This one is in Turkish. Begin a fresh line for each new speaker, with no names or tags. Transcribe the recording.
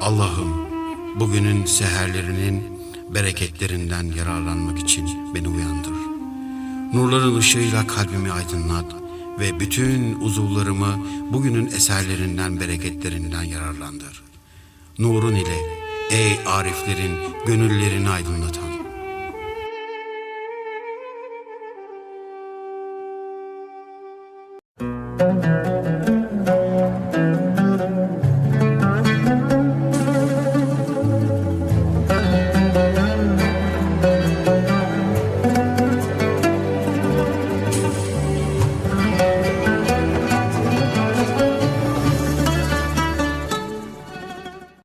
Allah'ım bugünün seherlerinin bereketlerinden yararlanmak için beni uyandır. Nurların ışığıyla kalbimi aydınlat ve bütün uzuvlarımı bugünün eserlerinden, bereketlerinden yararlandır. Nurun ile ey ariflerin gönüllerini aydınlatan.
Müzik